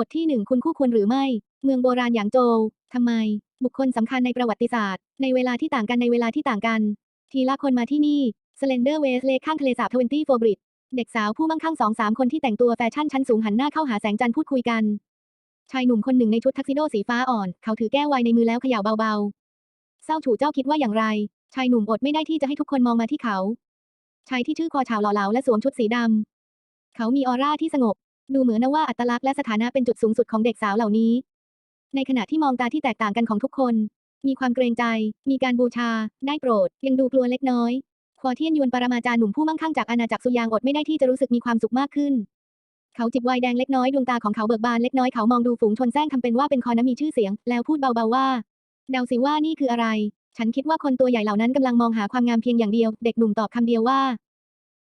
บทที่หนึ่งคุณคู่ควรหรือไม่ เมืองโบราณอย่างโจวทำไม บุคคลสำคัญในประวัติศาสตร์ ในเวลาที่ต่างกันในเวลาที่ต่างกัน ทีละคนมาที่นี่ Slender West เลข้างทะเลสาบ24 f o r b r i d เด็กสาวผู้มั่งคั่งสองสามคนที่แต่งตัวแฟชั่นชั้นสูงหันหน้าเข้าหาแสงจันทร์พูดคุยกัน ชายหนุ่มคนหนึ่งในชุดทักซิโดสีฟ้าอ่อน เขาถือแก้วไวน์ในมือแล้วเขย่าเบาๆเศร้าฉูเจ้าคิดว่าอย่างไร ชายหนุ่มอดไม่ได้ที่จะให้ทุกคนมองมาที่เขา ชายที่ชื่อคอชาวหล่อเหลาและสวมชุดสีดำเขามีออร่าที่สงบ ดูเหมือนนะว่าอัตลักษณ์และสถานะเป็นจุดสูงสุดของเด็กสาวเหล่านี้ ในขณะที่มองตาที่แตกต่างกันของทุกคน มีความเกรงใจ มีการบูชา ได้โปรด ยังดูกลัวเล็กน้อยคอเทียนยวนปรมาจารย์หนุ่มผู้มั่งคั่งจากอาณาจักรสุยางอดไม่ได้ที่จะรู้สึกมีความสุขมากขึ้น เขาจิบไวน์แดงเล็กน้อยดวงตาของเขาเบิกบานเล็กน้อยเขามองดูฝูงชนแซงทำเป็นว่าเป็นคอน้ำมีชื่อเสียง แล้วพูดเบาๆว่าเดาสิว่านี่คืออะไร ฉันคิดว่าคนตัวใหญ่เหล่านั้นกำลังมองหาความงามเพียงอย่างเดียว เด็กหนุ่มตอบคำเดียวว่า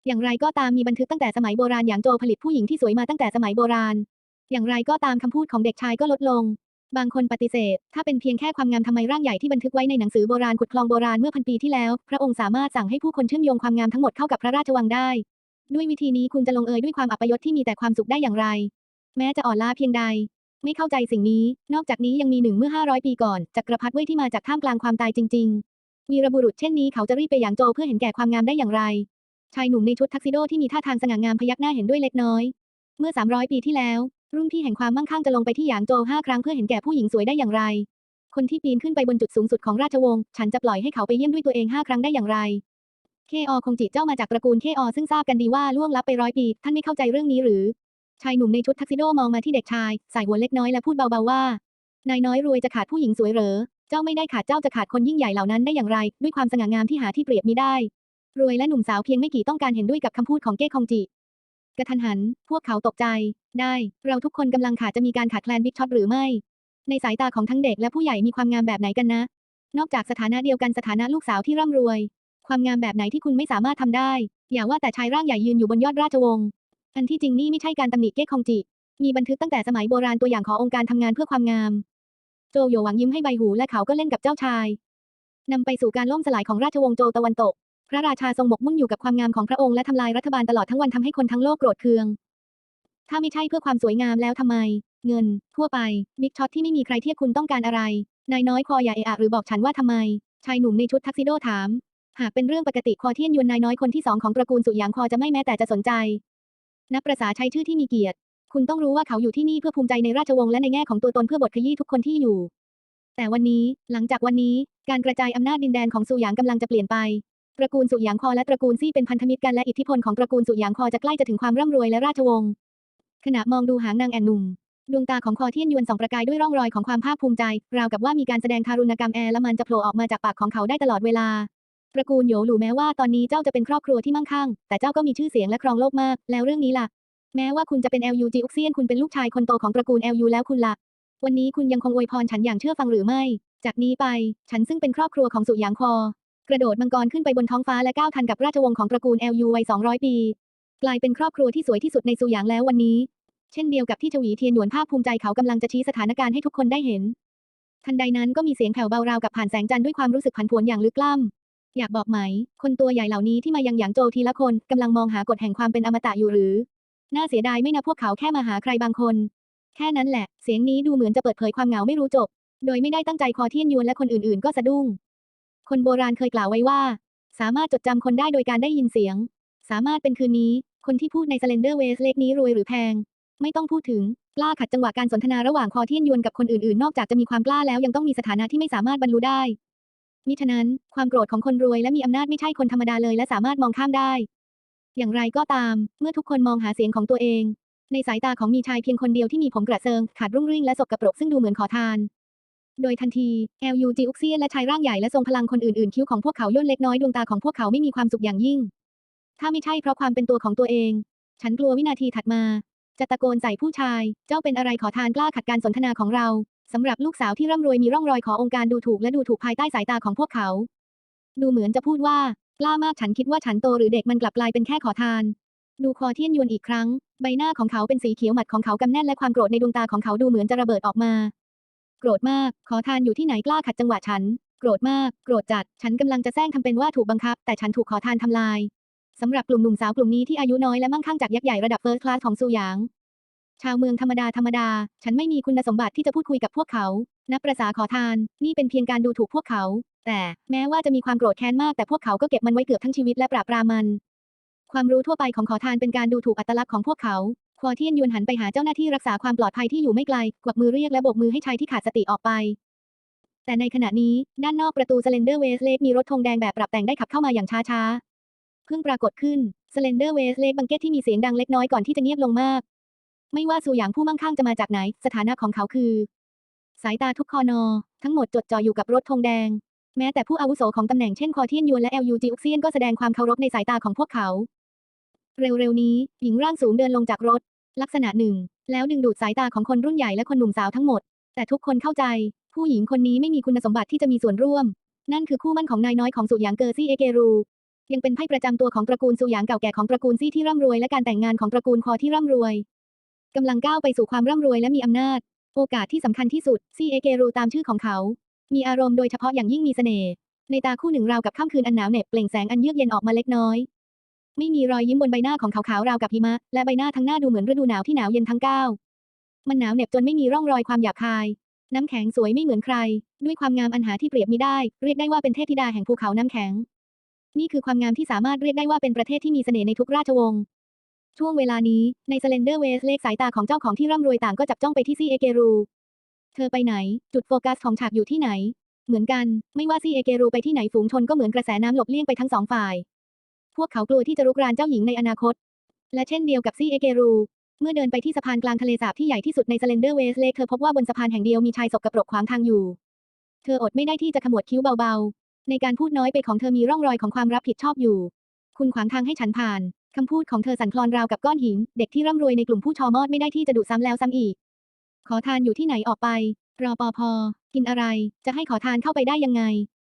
อย่างไรก็ตามมีบันทึกตั้งแต่สมัยโบราณอย่างโจผลิตผู้หญิงที่สวยมาตั้งแต่สมัยโบราณ อย่างไรก็ตามคำพูดของเด็กชายก็ลดลง บางคนปฏิเสธ ถ้าเป็นเพียงแค่ความงามทำไมร่างใหญ่ที่บันทึกไว้ในหนังสือโบราณขุดคลองโบราณเมื่อพันปีที่แล้ว พระองค์สามารถสั่งให้ผู้คนเชื่อมโยงความงามทั้งหมดเข้ากับพระราชวังได้ ด้วยวิธีนี้คุณจะลงเอยด้วยความอัปยศที่มีแต่ความสุขได้อย่างไร แม้จะอ่อนล้าเพียงใด ไม่เข้าใจสิ่งนี้ นอกจากนี้ยังมีหนึ่งเมื่อ 500 ปีก่อนจักรพรรดิเว่ยที่มาจากท่ามกลางความตายจริงๆวีระบุรุษเช่นนี้เขาจะรีบไปอย่างโจเพื่อเห็นแก่ความงามได้อย่างไร ชายหนุ่มในชุดทักซิโดที่มีท่าทางสง่างามพยักหน้าเห็นด้วยเล็กน้อย เมื่อ 300 ปีที่แล้ว รุ่นพี่แห่งความมั่งคั่งจะลงไปที่หยางโจวห้าครั้งเพื่อเห็นแก่ผู้หญิงสวยได้อย่างไร คนที่ปีนขึ้นไปบนจุดสูงสุดของราชวงศ์ฉันจะปล่อยให้เขาไปเยี่ยมด้วยตัวเองห้าครั้งได้อย่างไรเคอคงจิเจ้ามาจากตระกูลเคอซึ่งทราบกันดีว่าล่วงลับไปร้อยปี ท่านไม่เข้าใจเรื่องนี้หรือ ชายหนุ่มในชุดทักซิโดมองมาที่เด็กชายใส่หัวเล็กน้อยและพูดเบาๆว่านายน้อยรวยจะขาดผู้หญิงสวยเหรอ เจ้าไม่ได้ขาดเจ้าจะขาดคนยิ่งใหญ่เหล่านั้นได้อย่างไร ด้วยความสง่างามที่หาที่เปรียบมิได้ รวยและหนุ่มสาวเพียงไม่กี่ต้องการเห็นด้วยกับคำพูดของเก้คงจิ กระทันหัน พวกเขาตกใจ ได้ เราทุกคนกำลังขาดจะมีการขาดแคลนบิ๊กช็อตหรือไม่ ในสายตาของทั้งเด็กและผู้ใหญ่มีความงามแบบไหนกันนะ นอกจากสถานะเดียวกันสถานะลูกสาวที่ร่ำรวย ความงามแบบไหนที่คุณไม่สามารถทำได้ อย่าว่าแต่ชายร่างใหญ่ยืนอยู่บนยอดราชวงศ์ อันที่จริงนี่ไม่ใช่การตำหนิเก้คงจิ มีบันทึกตั้งแต่สมัยโบราณตัวอย่างขององค์การทำงานเพื่อความงาม โจโยหวังยิ้มให้ใบหูและเขาก็เล่นกับเจ้าชายนำไปสู่การล่มสลายของราชวงศ์โจตะวันตก พระราชาทรงหมกมุ่นอยู่กับความงามของพระองค์และทำลายรัฐบาลตลอดทั้งวันทำให้คนทั้งโลกโกรธเคือง ถ้าไม่ใช่เพื่อความสวยงามแล้วทำไม เงิน ทั่วไป บิ๊กช็อตที่ไม่มีใครเทียบคุณต้องการอะไร นายน้อยคออย่าเอะอะหรือบอกฉันว่าทำไม ชายหนุ่มในชุดทักซิโดถาม หากเป็นเรื่องปกติคอเทียนยวนนายน้อยคนที่สองของตระกูลสุหยางคอจะไม่แม้แต่จะสนใจ นับประษาใช้ชื่อที่มีเกียรติ คุณต้องรู้ว่าเขาอยู่ที่นี่เพื่อภูมิใจในราชวงศ์และในแง่ของตัวตนเพื่อบทขยี้ทุกคนที่อยู่ แต่วันนี้ หลังจากวันนี้ การกระจายอำนาจดินแดนของสุหยางกำลังจะเปลี่ยนไป ตระกูลสุหยางคอและตระกูลซี่เป็นพันธมิตรกันและอิทธิพลของตระกูลสุหยางคอจะใกล้จะถึงความร่ำรวยและราชวงศ์ขณะมองดูหางนางแอนนุ่มดวงตาของคอเทียนยวนส่องประกายด้วยร่องรอยของความภาคภูมิใจ ราวกับว่ามีการแสดงทารุณกรรมแอร์และมันจะโผล่ออกมาจากปากของเขาได้ตลอดเวลา ตระกูลโหยหลู่แม้ว่าตอนนี้เจ้าจะเป็นครอบครัวที่มั่งคั่ง แต่เจ้าก็มีชื่อเสียงและครองโลกมาก แล้วเรื่องนี้ล่ะ แม้ว่าคุณจะเป็น LU จีอุกเซียนคุณเป็นลูกชายคนโตของตระกูล LU แล้วคุณล่ะ วันนี้คุณยังคงอวยพรฉันอย่างเชื่อฟังหรือไม่ จากนี้ไป ฉันซึ่งเป็นครอบครัวของสุหยางคอ กระโดดมังกรขึ้นไปบนท้องฟ้าและก้าวทันกับราชวงศ์ของตระกูล LU วัย200 ปี กลายเป็นครอบครัวที่สวยที่สุดในสุหยางแล้ววันนี้ เช่นเดียวกับที่ชวีเทียนหยวนภาคภูมิใจเขากำลังจะชี้สถานการณ์ให้ทุกคนได้เห็น ทันใดนั้นก็มีเสียงแผ่วเบาราวกับผ่านแสงจันทร์ด้วยความรู้สึกผันผวนอย่างลึกล้ำอยากบอกไหม คนตัวใหญ่เหล่านี้ที่มายังหยางโจวทีละคนกำลังมองหากฎแห่งความเป็นอมตะอยู่หรือ น่าเสียดายไม่นะพวกเขาแค่มาหาใครบางคน แค่นั้นแหละ เสียงนี้ดูเหมือนจะเปิดเผยความเหงาไม่รู้จบ โดยไม่ได้ตั้งใจคอเทียนยวนและคนอื่นๆ ก็สะดุ้ง คนโบราณเคยกล่าวไว้ว่า สามารถจดจำคนได้โดยการได้ยินเสียง สามารถเป็นคืนนี้ คนที่พูดใน Slender West เลขนี้รวยหรือแพง ไม่ต้องพูดถึง กล้าขัดจังหวะการสนทนาระหว่างคอเทียนยวนกับคนอื่นๆ นอกจากจะมีความกล้าแล้วยังต้องมีสถานะที่ไม่สามารถบรรลุได้มิฉะนั้น ความโกรธของคนรวยและมีอำนาจไม่ใช่คนธรรมดาเลยและสามารถมองข้ามได้ อย่างไรก็ตาม เมื่อทุกคนมองหาเสียงของตัวเอง ในสายตาของมีชายเพียงคนเดียวที่มีผมกระเซิง ขาดรุ่งริ่งและสกระปรกซึ่งดูเหมือนขอทาน โดยทันที LU จีอุกเซียนและชายร่างใหญ่และทรงพลังคนอื่นๆ คิ้วของพวกเขาย่นเล็กน้อยดวงตาของพวกเขาไม่มีความสุขอย่างยิ่ง ถ้าไม่ใช่เพราะความเป็นตัวของตัวเอง ฉันกลัววินาทีถัดมา จะตะโกนใส่ผู้ชาย เจ้าเป็นอะไรขอทานกล้าขัดการสนทนาของเราสำหรับลูกสาวที่ร่ำรวยมีร่องรอยขอองค์การดูถูกและดูถูกภายใต้สายตาของพวกเขา ดูเหมือนจะพูดว่ากล้ามากฉันคิดว่าฉันโตหรือเด็กมันกลับกลายเป็นแค่ขอทาน ดูคอเทียนยวนอีกครั้ง ใบหน้าของเขาเป็นสีเขียวหมัดของเขากำแน่นและความโกรธในดวงตาของเขาดูเหมือนจะระเบิดออกมา โกรธมาก ขอทานอยู่ที่ไหนกล้าขัดจังหวะฉัน โกรธมาก โกรธจัด ฉันกำลังจะแซงทำเป็นว่าถูกบังคับ แต่ฉันถูกขอทานทำลายสำหรับกลุ่มหนุ่มสาวกลุ่มนี้ที่อายุน้อยและมั่งคั่งจากยักษ์ใหญ่ระดับเฟิร์สคลาสของซูหยาง ชาวเมืองธรรมดาธรรมดา ฉันไม่มีคุณสมบัติที่จะพูดคุยกับพวกเขา นับประษาขอทาน นี่เป็นเพียงการดูถูกพวกเขา แต่แม้ว่าจะมีความโกรธแค้นมากแต่พวกเขาก็เก็บมันไว้เกือบทั้งชีวิตและปราบปรามมัน ความรู้ทั่วไปของขอทานเป็นการดูถูกอัตลักษณ์ของพวกเขา ควอเทียนยวนหันไปหาเจ้าหน้าที่รักษาความปลอดภัยที่อยู่ไม่ไกล กวักมือเรียกและโบกมือให้ชายที่ขาดสติออกไป แต่ในขณะนี้ ด้านนอกประตูสเลนเดอร์เวสเลกมีรถธงแดงแบบปรับแต่งได้ขับเข้ามาอย่างช้าๆ เพิ่งปรากฏขึ้นสเลนเดอร์เวสเลกบังเกตที่มีเสียงดังเล็กน้อยก่อนที่จะเงียบลงมาก ไม่ว่าซูหยางผู้มั่งคั่งจะมาจากไหน สถานะของเขาคือ สายตาทุกคอนอ ทั้งหมดจดจ่ออยู่กับรถธงแดง แม้แต่ผู้อาวุโสของตำแหน่งเช่นคอเทียนยวนและเอลยูจิอุกเซียนก็แสดงความเคารพในสายตาของพวกเขาเร็วๆนี้ หญิงร่างสูงเดินลงจากรถ ลักษณะหนึ่ง แล้วดึงดูดสายตาของคนรุ่นใหญ่และคนหนุ่มสาวทั้งหมด แต่ทุกคนเข้าใจ ผู้หญิงคนนี้ไม่มีคุณสมบัติที่จะมีส่วนร่วม นั่นคือคู่มั่นของนายน้อยของสุหยางเกอร์ซี่เอเกรูยังเป็นไพ่ประจำตัวของตระกูลสุหยางเก่าแก่ของตระกูลซี่ที่ร่ำรวยและการแต่งงานของตระกูลคอที่ร่ำรวยกำลังก้าวไปสู่ความร่ำรวยและมีอำนาจ โอกาสที่สำคัญที่สุดซี่เอเกรูตามชื่อของเขา มีอารมณ์โดยเฉพาะอย่างยิ่งมีเสน่ห์ในตาคู่หนึ่งราวกับค่ำคืนอันหนาวเหน็บเปล่งแสงอันเยือกเย็นออกมาเล็กน้อย ไม่มีรอยยิ้มบนใบหน้าของเขาขาวราวกับหิมะ และใบหน้าทั้งหน้าดูเหมือนฤดูหนาวที่หนาวเย็นทั้งเก้ามันหนาวเหน็บจนไม่มีร่องรอยความหยาบคาย น้ำแข็งสวยไม่เหมือนใคร ด้วยความงามอันหาที่เปรียบมิได้ เรียกได้ว่าเป็นเทพธิดาแห่งภูเขาน้ำแข็ง นี่คือความงามที่สามารถเรียกได้ว่าเป็นประเทศที่มีเสน่ห์ในทุกราชวงศ์ช่วงเวลานี้ในสเลนเดอร์เวสเลกสายตาของเจ้าของที่ร่ำรวยต่างก็จับจ้องไปที่ซีเอเกรู เธอไปไหน จุดโฟกัสของฉากอยู่ที่ไหน เหมือนกัน ไม่ว่าซีเอเกรูไปที่ไหนฝูงชนก็เหมือนกระแสน้ำหลบเลี่ยงไปทั้งสองฝ่าย พวกเขากลัวที่จะรุกรานเจ้าหญิงในอนาคต และเช่นเดียวกับซีเอเกรู เมื่อเดินไปที่สะพานกลางทะเลสาบที่ใหญ่ที่สุดในสเลนเดอร์เวสเลกเธอพบว่าบนสะพานแห่งเดียวมีชายสกกระปรกขวางทางอยู่ เธออดไม่ได้ที่จะขมวดคิ้วเบาๆ ในการพูดน้อยไปของเธอมีร่องรอยของความรับผิดชอบอยู่ คุณขวางทางให้ฉันผ่าน คำพูดของเธอสั่นคลอนราวกับก้อนหิน เด็กที่ร่ำรวยในกลุ่มผู้ชอมอดไม่ได้ที่จะดุซ้ำแล้วซ้ำอีก ขอทานอยู่ที่ไหนออกไป รอปอพอ กินอะไร จะให้ขอทานเข้าไปได้ยังไง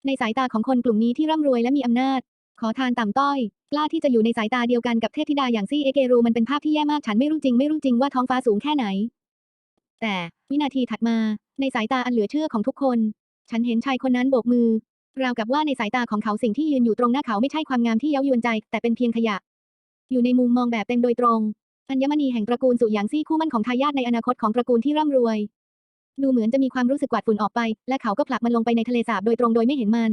ในสายตาของคนกลุ่มนี้ที่ร่ำรวยและมีอำนาจ ขอทานต่ำต้อย กล้าที่จะอยู่ในสายตาเดียวกันกับเทพธิดาอย่างซี่เอเกรูมันเป็นภาพที่แย่มากฉันไม่รู้จริงไม่รู้จริงว่าท้องฟ้าสูงแค่ไหน แต่วินาทีถัดมา ในสายตาอันเหลือเชื่อของทุกคน ฉันเห็นชายคนนั้นโบกมือ ราวกับว่าในสายตาของเขาสิ่งที่ยืนอยู่ตรงหน้าเขาไม่ใช่ความงามที่เย้ายวนใจ แต่เป็นเพียงขยะ อยู่ในมุมมองแบบเต็มโดยตรงอัญมณีแห่งตระกูลสุหยางซี่คู่มั่นของทายาทในอนาคตของตระกูลที่ร่ำรวย ดูเหมือนจะมีความรู้สึกกวาดฝุ่นออกไป และเขาก็ผลักมันลงไปในทะเลสาบโดยตรงโดยไม่เห็นมัน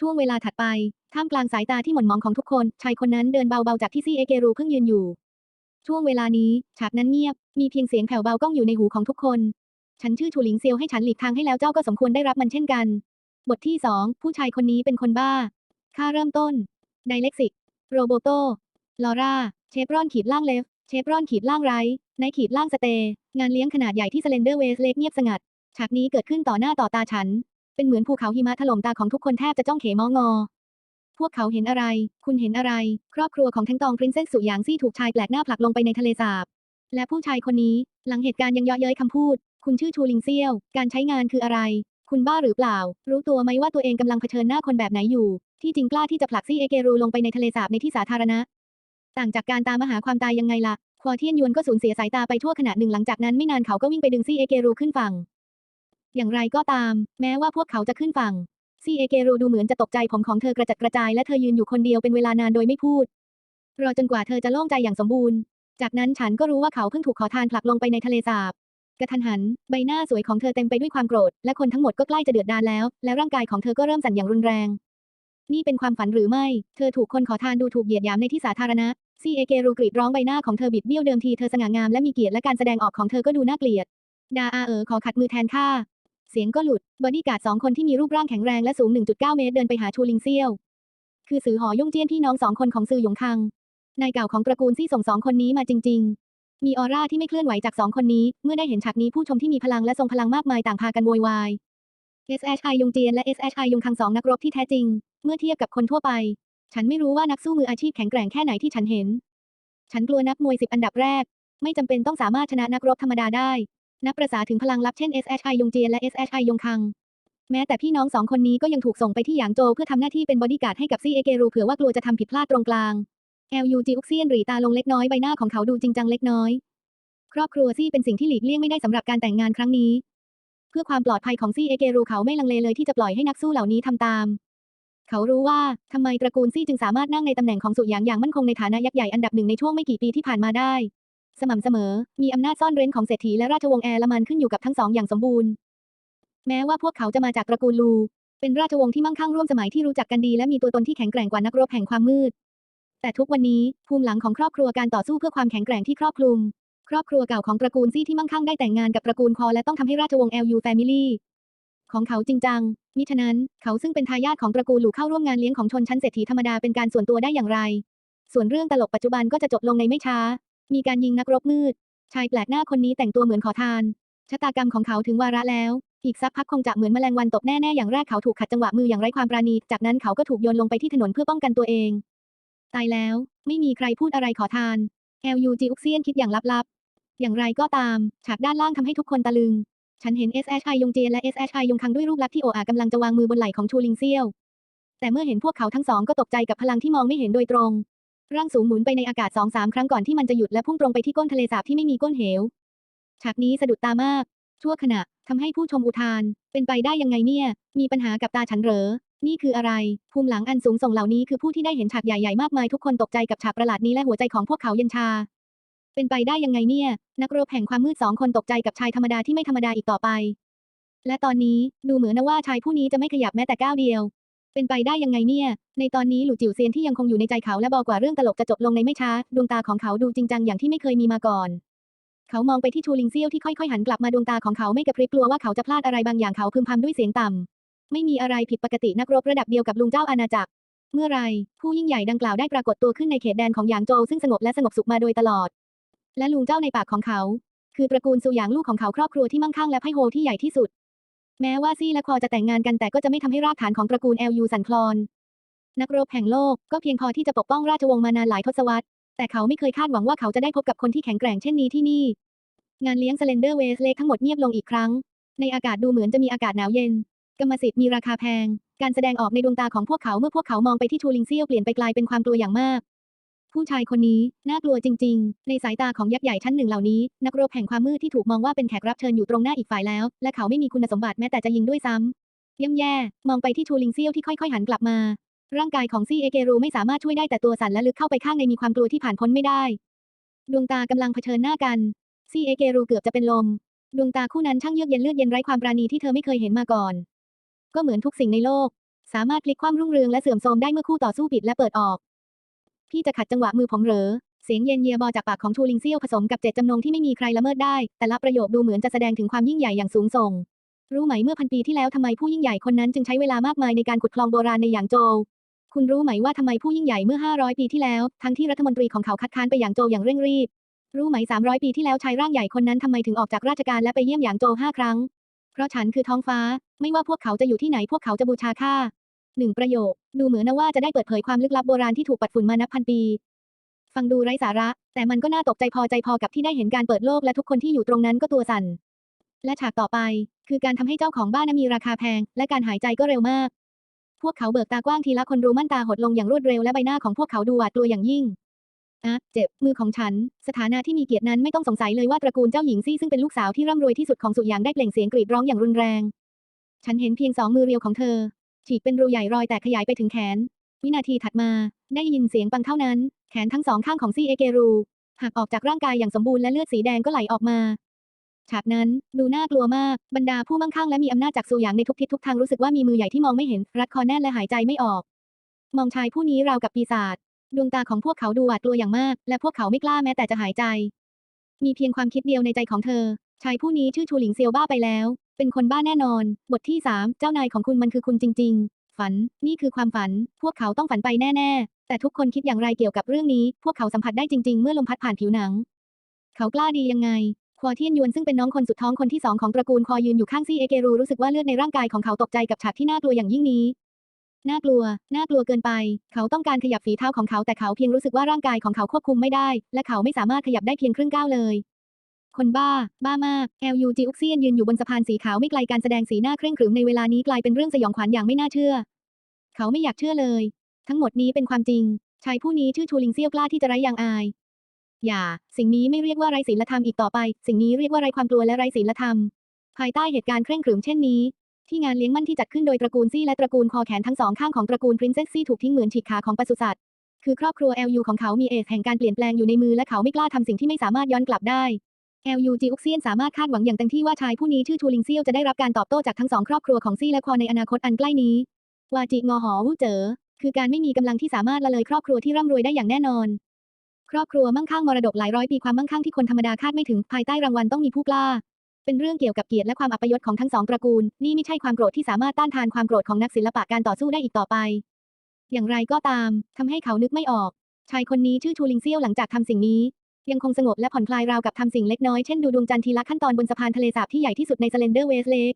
ช่วงเวลาถัดไป ท่ามกลางสายตาที่หม่นมองของทุกคน ชายคนนั้นเดินเบาๆจากที่ซี่เอเกรูเพิ่งยืนอยู่ ช่วงเวลานี้ ฉากนั้นเงียบ มีเพียงเสียงแผ่วเบาก้องอยู่ในหูของทุกคน ฉันชื่อชูหลิงเซียวให้ฉันหลีกทางให้แล้วเจ้าก็สมควรได้รับมันเช่นกัน บทที่สอง ผู้ชายคนนี้เป็นคนบ้า ค่าเริ่มต้น ไดเล็กซิก โรโบโต ลอร่า เชฟรอนขีดล่างเลฟ เชฟรอนขีดล่างไรในขีดล่างสเตย์งานเลี้ยงขนาดใหญ่ที่สเลนเดอร์เวสเล็กเงียบสงัด ฉากนี้เกิดขึ้นต่อหน้าต่อตาฉัน เป็นเหมือนภูเขาหิมะถล่มตาของทุกคนแทบจะจ้องเขมองอ พวกเขาเห็นอะไร คุณเห็นอะไร ครอบครัวของทั้งตองพรินเซสสุหยางซี่ถูกชายแปลกหน้าผลักลงไปในทะเลสาบ และผู้ชายคนนี้ หลังเหตุการณ์ยังเยาะเย้ยคำพูด คุณชื่อชูลิงเซียว การใช้งานคืออะไร คุณบ้าหรือเปล่า รู้ตัวไหมว่าตัวเองกำลังเผชิญหน้าคนแบบไหนอยู่ ที่จริงกล้าที่จะผลักซี่เอเกรูลงไปในทะเลสาบในที่สาธารณะ ต่างจากการตามมหาความตายยังไงล่ะควอเทียนยวนก็สูญเสียสายตาไปทั่วขณะหนึ่งหลังจากนั้นไม่นานเขาก็วิ่งไปดึงซี่เอเกรูขึ้นฝั่ง อย่างไรก็ตาม แม้ว่าพวกเขาจะขึ้นฝั่งซีเอเกโรดูเหมือนจะตกใจผมของเธอกระจัดกระจายและเธอยืนอยู่คนเดียวเป็นเวลานานโดยไม่พูด รอจนกว่าเธอจะโล่งใจอย่างสมบูรณ์ จากนั้นฉันก็รู้ว่าเขาเพิ่งถูกขอทานผลักลงไปในทะเลสาบกระทันหัน ใบหน้าสวยของเธอเต็มไปด้วยความโกรธ และคนทั้งหมดก็ใกล้จะเดือดดาลแล้ว และร่างกายของเธอก็เริ่มสั่นอย่างรุนแรง นี่เป็นความฝันหรือไม่ เธอถูกคนขอทานดูถูกเหยียดหยามในที่สาธารณะซีเอเกรูกรีดร้องใบหน้าของเธอบิดเบี้ยวเดิมทีเธอสง่างามและมีเกียรติและการแสดงออกของเธอก็ดูน่าเกลียด ดาอาเอ๋อขอขัดมือแทนข้า เสียงก็หลุด บอดี้การ์ดสองคนที่มีรูปร่างแข็งแรงและสูง 1.9 เมตรเดินไปหาชูลิงเซียว คือสือหอยุ่งเจี้ยนพี่น้องสองคนของซือหยงคัง นายเก่าของตระกูลซี่ส่งสองคนนี้มาจริง ๆ มีออร่าที่ไม่เคลื่อนไหวจากสองคนนี้ เมื่อได้เห็นฉากนี้ผู้ชมที่มีพลังและทรงพลังมากมายต่างพากันโวยวาย SHI ยงเจียนและ SHI ยงคังสองนักรบที่แท้จริง เมื่อเทียบกับคนทั่วไป ฉันไม่รู้ว่านักสู้มืออาชีพแข็งแกร่งแค่ไหนที่ฉันเห็น ฉันกลัวนักมวยสิบอันดับแรก ไม่จำเป็นต้องสามารถชนะนักรบธรรมดาได้ นับประสาถึงพลังลับเช่น SHI ยงเจียนและ SHI ยงคัง แม้แต่พี่น้องสองคนนี้ก็ยังถูกส่งไปที่หยางโจวเพื่อทำหน้าที่เป็นบอดี้การ์ดให้กับซีเอเกรูเผื่อว่ากลัวจะทำผิดพลาดตรงกลาง LU จิอุกเซียนหรีตาลงเล็กน้อยใบหน้าของเขาดูจริงจังเล็กน้อย ครอบครัวซี่เป็นสิ่งที่หลีกเลี่ยงไม่ได้สำหรับการแต่งงานครั้งนี้ เพื่อความปลอดภัยของซี่เอเกรูเขาไม่ลังเลเลยที่จะปล่อยให้นักสู้เหล่านี้ทำตาม เขารู้ว่าทำไมตระกูลซี่จึงสามารถนั่งในตำแหน่งของสุหยางอย่างมั่นคงในฐานะยักษ์ใหญ่อันดับหนึ่งในช่วงไม่กี่ปีที่ผ่านมาได้ สม่ำเสมอ มีอำนาจซ่อนเร้นของเศรษฐีและราชวงศ์แอร์ละมันขึ้นอยู่กับทั้งสองอย่างสมบูรณ์ แม้ว่าพวกเขาจะมาจากตระกูลลู เป็นราชวงศ์ที่มั่งคั่งร่วมสมัยที่รู้จักกันดีและมีตัวตนที่แข็งแกร่งกว่านักรบแห่งความมืด แต่ทุกวันนี้ภูมิหลังของครอบครัวการต่อสู้เพื่อความแข็งแกร่งที่ครอบคลุม ครอบครัวเก่าของตระกูลซี่ที่มั่งคั่งได้แต่งงานกับตระกูลคอและต้องทำให้ราชวงศ์ LU Family ของเขาจริงจัง มิฉะนั้น เขาซึ่งเป็นทายาทของตระกูลหลู่เข้าร่วมงานเลี้ยงของชนชั้นเศรษฐีธรรมดาเป็นการส่วนตัวได้อย่างไร ส่วนเรื่องตลกปัจจุบันก็จะจบลงในไม่ช้า มีการยิงนักรบมืด ชายแปลกหน้าคนนี้แต่งตัวเหมือนขอทาน ชะตากรรมของเขาถึงวาระแล้ว อีกสักพักคงจะเหมือนแมลงวันตกแน่ๆอย่างแรกเขาถูกขัดจังหวะมืออย่างไร้ความปราณี จากนั้นเขาก็ถูกโยนลงไปที่ถนนเพื่อป้องกันตัวเอง ตายแล้ว ไม่มีใครพูดอะไรขอทาน LU จีอุกเซียนคิดอย่างลับๆ อย่างไรก็ตาม ฉากด้านล่างทำให้ทุกคนตะลึง ฉันเห็น SHI ยงเจนและ SHI ยงคังด้วยรูปลักษณ์ที่โออากำลังจะวางมือบนไหล่ของชูลิงเซียว แต่เมื่อเห็นพวกเขาทั้งสองก็ตกใจกับพลังที่มองไม่เห็นโดยตรง ร่างสูงหมุนไปในอากาศสองสามครั้งก่อนที่มันจะหยุดและพุ่งตรงไปที่ก้นทะเลสาบที่ไม่มีก้นเหว ฉากนี้สะดุดตามาก ชั่วขณะทำให้ผู้ชมอุทาน เป็นไปได้ยังไงเนี่ย มีปัญหากับตาฉันเหรอ นี่คืออะไร ภูมิหลังอันสูงส่งเหล่านี้คือผู้ที่ได้เห็นฉากใหญ่ๆมากมายทุกคนตกใจกับฉากประหลาดนี้และหัวใจของพวกเขาเย็นชา เป็นไปได้ยังไงเนี่ย นักรบแห่งความมืดสองคนตกใจกับชายธรรมดาที่ไม่ธรรมดาอีกต่อไป และตอนนี้ดูเหมือนนะว่าชายผู้นี้จะไม่ขยับแม้แต่ก้าวเดียว เป็นไปได้ยังไงเนี่ย ในตอนนี้หลู่จิ๋วเซียนที่ยังคงอยู่ในใจเขาและบอกว่าเรื่องตลกจะจบลงในไม่ช้า ดวงตาของเขาดูจริงจังอย่างที่ไม่เคยมีมาก่อน เขามองไปที่ชูลิงเซียวที่ค่อยๆหันกลับมาดวงตาของเขาไม่กระพริบกลัวว่าเขาจะพลาดอะไรบางอย่างเขาพึมพำด้วยเสียงต่ำไม่มีอะไรผิดปกตินักรบระดับเดียวกับลุงเจ้าอาณาจักร เมื่อไรผู้ยิ่งใหญ่ดังกล่าวได้ปรากฏตัวขึ้นในเขตแดนของหยางโจวซึ่งสงบและสงบสุขมาโดยตลอด และลุงเจ้าในปากของเขา คือตระกูลซูหยางลูกของเขาครอบครัวที่มั่งคั่งและไพ่โฮที่ใหญ่ที่สุด แม้ว่าซี่และคอจะแต่งงานกันแต่ก็จะไม่ทำให้รากฐานของตระกูล LU สั่นคลอน นักรบแห่งโลกก็เพียงพอที่จะปกป้องราชวงศ์มานานหลายทศวรรษ แต่เขาไม่เคยคาดหวังว่าเขาจะได้พบกับคนที่แข็งแกร่งเช่นนี้ที่นี่ งานเลี้ยง Slender w a s t เล็กทั้งหมดเงียบลงอีกครั้ง ในอากาศดูเหมือนจะมีอากาศหนาวเย็น กรรมสิทธิ์มีราคาแพง การแสดงออกในดวงตาของพวกเขาเมื่อพวกเขามองไปที่ชูลิงเซียวเปลี่ยนไปกลายเป็นความกลัวอย่างมาก ผู้ชายคนนี้ น่ากลัวจริง ๆ ในสายตาของยักษ์ใหญ่ชั้นหนึ่งเหล่านี้ นักรบแห่งความมืดที่ถูกมองว่าเป็นแขกรับเชิญอยู่ตรงหน้าอีกฝ่ายแล้ว และเขาไม่มีคุณสมบัติแม้แต่จะยิงด้วยซ้ำย่ำแย่ มองไปที่ชูลิงเซียวที่ค่อยๆหันกลับมา ร่างกายของซี่เอเกรูไม่สามารถช่วยได้แต่ตัวสั่นและลึกเข้าไปข้างในมีความกลัวที่ผ่านพ้นไม่ได้ ดวงตากำลังเผชิญหน้ากันซี่เอเกรูเกือบจะเป็นลม ดวงตาคู่นั้นช่างเยือกเย็นเลือดเย็นไร้ความปราณีที่เธอไม่เคยเห็นมาก่อน ก็เหมือนทุกสิ่งในโลก สามารถพลิกความรุ่งเรืองและเสื่อมโทรมได้เมื่อคู่ต่อสู้ปิดและเปิดออก พี่จะขัดจังหวะมือผมเหรอ เสียงเย็นเยียบอจากปากของชูลิงเซียวผสมกับเจตจำนงที่ไม่มีใครละเมิดได้ แต่ละประโยคดูเหมือนจะแสดงถึงความยิ่งใหญ่อย่างสูงส่ง รู้ไหมเมื่อพันปีที่แล้วทำไมผู้ยิ่งใหญ่คนนั้นจึงใช้เวลามากมายในการขุดคลองโบราณในหยางโจวคุณรู้ไหมว่าทำไมผู้ยิ่งใหญ่เมื่อ 500 ปีที่แล้ว ทั้งที่รัฐมนตรีของเขาคัดค้านไปหยางโจวอย่างเร่งรีบ รู้ไหม 300 ปีที่แล้วชายร่างใหญ่คนนั้นทำไมถึงออกจากราชการและไปเยี่ยมหยางโจวห้าครั้ง เพราะฉันคือท้องฟ้า ไม่ว่าพวกเขาจะอยู่ที่ไหนพวกเขาจะบูชาข้า หนึ่งประโยค ดูเหมือนนะว่าจะได้เปิดเผยความลึกลับโบราณที่ถูกปัดฝุ่นมานับพันปี ฟังดูไร้สาระ แต่มันก็น่าตกใจพอใจพอกับที่ได้เห็นการเปิดโลกและทุกคนที่อยู่ตรงนั้นก็ตัวสั่น และฉากต่อไป คือการทำให้เจ้าของบ้านนั้นมีราคาแพง และการหายใจก็เร็วมาก พวกเขาเบิกตากว้างทีละคนรู้มั่นตาหดลงอย่างรวดเร็วและใบหน้าของพวกเขาดูหวาดกลัวอย่างยิ่งอะเจ็บมือของฉัน สถานะที่มีเกียรตินั้นไม่ต้องสงสัยเลยว่าตระกูลเจ้าหญิงซี่ซึ่งเป็นลูกสาวที่ร่ำรวยที่สุดของสุยางได้เปล่งเสียงกรีดร้องอย่างรุนแรง ฉันเห็นเพียงสองมือเรียวของเธอ ฉีกเป็นรูใหญ่รอยแตกขยายไปถึงแขน วินาทีถัดมา ได้ยินเสียงปังเท่านั้น แขนทั้งสองข้างของซีเอเกรูหักออกจากร่างกายอย่างสมบูรณ์และเลือดสีแดงก็ไหลออกมาฉากนั้นดูน่ากลัวมาก บรรดาผู้มั่งคั่งและมีอำนาจจากซูหยางในทุกทิศทุกทางรู้สึกว่ามีมือใหญ่ที่มองไม่เห็น รัดคอแน่นและหายใจไม่ออก มองชายผู้นี้ราวกับปีศาจดวงตาของพวกเขาดูหวาดกลัวอย่างมาก และพวกเขาไม่กล้าแม้แต่จะหายใจ มีเพียงความคิดเดียวในใจของเธอ ชายผู้นี้ชื่อชูหลิงเซียวบ้าไปแล้ว เป็นคนบ้าแน่นอน บทที่สามเจ้านายของคุณมันคือคุณจริง ๆ ฝัน นี่คือความฝัน พวกเขาต้องฝันไปแน่ ๆ แต่ทุกคนคิดอย่างไรเกี่ยวกับเรื่องนี้ พวกเขาสัมผัสได้จริง ๆ เมื่อลมพัดผ่านผิวหนัง เขากล้าดียังไง ควอเทียนยวนซึ่งเป็นน้องคนสุดท้องคนที่สองของตระกูลคอยืนอยู่ข้างซี่เอเกรูรู้สึกว่าเลือดในร่างกายของเขาตกใจกับฉากที่น่ากลัวอย่างยิ่งนี้น่ากลัว น่ากลัวเกินไป เขาต้องการขยับฝีเท้าของเขาแต่เขาเพียงรู้สึกว่าร่างกายของเขาควบคุมไม่ได้ และเขาไม่สามารถขยับได้เพียงครึ่งก้าวเลย คนบ้า บ้ามาก LU จีอุกเซียนยืนอยู่บนสะพานสีขาวไม่ไกลการแสดงสีหน้าเคร่งขรึมในเวลานี้กลายเป็นเรื่องสยองขวัญอย่างไม่น่าเชื่อ เขาไม่อยากเชื่อเลย ทั้งหมดนี้เป็นความจริง ชายผู้นี้ชื่อชูลิงเซียวกล้าที่จะไร้ยางอาย อย่า สิ่งนี้ไม่เรียกว่าไร้ศีลธรรมอีกต่อไป สิ่งนี้เรียกว่าไร้ความกลัวและไร้ศีลธรรม ภายใต้เหตุการณ์เคร่งขรึมเช่นนี้ ที่งานเลี้ยงมั่นที่จัดขึ้นโดยตระกูลซี่และตระกูลคอแขนทั้งสองข้างของตระกูลพรินเซสซี่ถูกทิ้งเหมือนฉีกขาของปศุสัตว์คือครอบครัว LU ของเขามีเอสแห่งการเปลี่ยนแปลงอยู่ในมือและเขาไม่กล้าทำสิ่งที่ไม่สามารถย้อนกลับได้ LU จีอุกเซียนสามารถคาดหวังอย่างเต็มที่ว่าชายผู้นี้ชื่อชูลิงเซียวจะได้รับการตอบโต้จากทั้งสองครอบครัวของซี่และคอในอนาคตอันใกล้นี้วาจิงอหอวูเจ๋อคือการไม่มีกำลังที่สามารถละเลยครอบครัวที่ร่ำรวยได้อย่างแน่นอน ครอบครัวมั่งคั่งมรดกหลายร้อยปีความมั่งคั่งที่คนธรรมดาคาดไม่ถึงภายใต้รางวัลต้องมีผู้กล้า เป็นเรื่องเกี่ยวกับเกียรติและความอัปยศของทั้งสองตระกูล นี่ไม่ใช่ความโกรธที่สามารถต้านทานความโกรธของนักศิลปะการต่อสู้ได้อีกต่อไป อย่างไรก็ตามทำให้เขานึกไม่ออก ชายคนนี้ชื่อชูลิงเซียวหลังจากทำสิ่งนี้ ยังคงสงบและผ่อนคลายราวกับทำสิ่งเล็กน้อยเช่นดูดวงจันทร์ทีละขั้นตอนบนสะพานทะเลสาบที่ใหญ่ที่สุดในสเลนเดอร์เวสเลก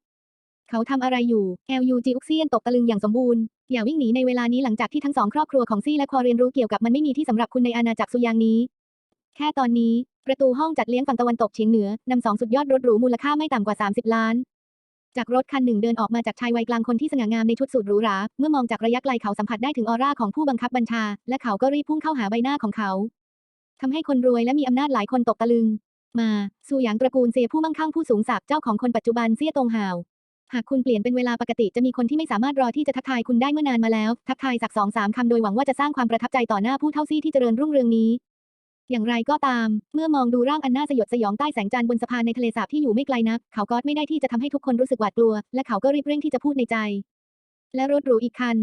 เขาทำอะไรอยู่ LU จีอุกเซียนตกตะลึงอย่างสมบูรณ์ อย่าวิ่งหนีในเวลานี้หลังจากที่ทั้งสองครอบครัวของซี่และคอเรียนรู้เกี่ยวกับมันไม่มีที่สำหรับคุณในอาณาจักรซุยางนี้ แค่ตอนนี้ ประตูห้องจัดเลี้ยงฝั่งตะวันตกเฉียงเหนือนำสองสุดยอดรถหรูมูลค่าไม่ต่ำกว่า 30 ล้าน จากรถคันหนึ่งเดินออกมาจากชายวัยกลางคนที่สง่างามในชุดสูทหรูหรา เมื่อมองจากระยะไกลเขาสัมผัสได้ถึงออร่าของผู้บังคับบัญชา และเขาก็รีบพุ่งเข้าหาใบหน้าของเขา ทำให้คนรวยและมีอำนาจหลายคนตกตะลึง มาซูหยางตระกูลเซียผู้มั่งคั่งผู้สูงศักดิ์เจ้าของคนปัจจุบันเซี่ยตงหาวหากคุณเปลี่ยนเป็นเวลาปกติจะมีคนที่ไม่สามารถรอที่จะทักทายคุณได้เมื่อนานมาแล้ว ทักทายสักสองสามคำโดยหวังว่าจะสร้างความประทับใจต่อหน้าผู้เท่าซี่ที่เจริญรุ่งเรืองนี้ อย่างไรก็ตาม เมื่อมองดูร่างอันน่าสยดสยองใต้แสงจันทร์บนสะพานในทะเลสาบที่อยู่ไม่ไกลนัก เขาก็ไม่ได้ที่จะทำให้ทุกคนรู้สึกหวาดกลัว และเขาก็รีบเร่งที่จะพูดในใจ และรถหรูอีกคัน